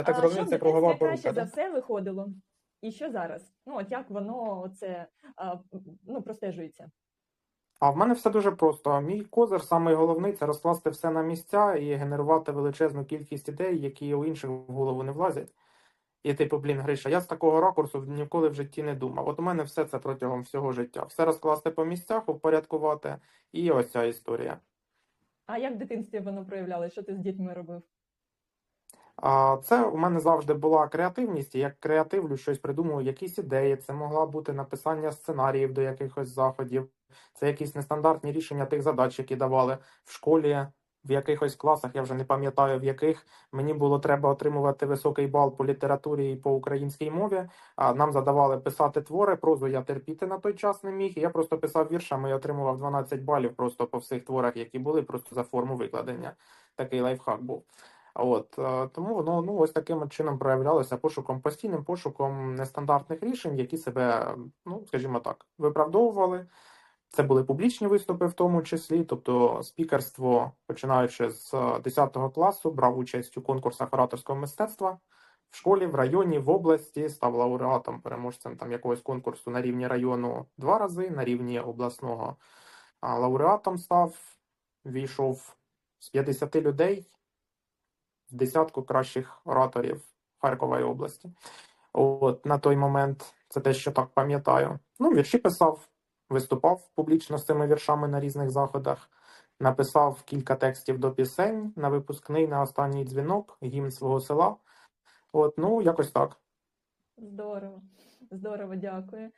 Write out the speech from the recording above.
Я так А це кругова дитинстві краще за все виходило? І що зараз? Ну, от як воно це ну, простежується? А в мене все дуже просто. Мій козир, самий головний, це розкласти все на місця і генерувати величезну кількість ідей, які у інших в голову не влазять. І типу, блін, Гриша, я з такого ракурсу ніколи в житті не думав. От у мене все це протягом всього життя. Все розкласти по місцях, упорядкувати, і ось ця історія. А як в дитинстві воно проявлялося? Що ти з дітьми робив? Це у мене завжди була креативність, і як креативлю щось придумую, якісь ідеї. Це могла бути написання сценаріїв до якихось заходів, це якісь нестандартні рішення тих задач, які давали в школі, в якихось класах, я вже не пам'ятаю в яких мені було треба отримувати високий бал по літературі і по українській мові. А нам задавали писати твори, прозу я терпіти на той час не міг. Я просто писав віршами і отримував 12 балів просто по всіх творах, які були, просто за форму викладення. Такий лайфхак був. От е, тому воно ну ось таким чином проявлялося пошуком, постійним пошуком нестандартних рішень, які себе, ну скажімо так, виправдовували. Це були публічні виступи, в тому числі, тобто спікерство, починаючи з е, 10 класу, брав участь у конкурсах ораторського мистецтва в школі, в районі, в області, став лауреатом, переможцем там якогось конкурсу на рівні району два рази, на рівні обласного лауреатом став, війшов з 50 людей десятку кращих ораторів Харкової області. От на той момент це те, що так пам'ятаю. Ну, вірші писав, виступав публічно з цими віршами на різних заходах. Написав кілька текстів до пісень на випускний, на останній дзвінок, гімн свого села. От, ну, якось так. Здорово, здорово, дякую.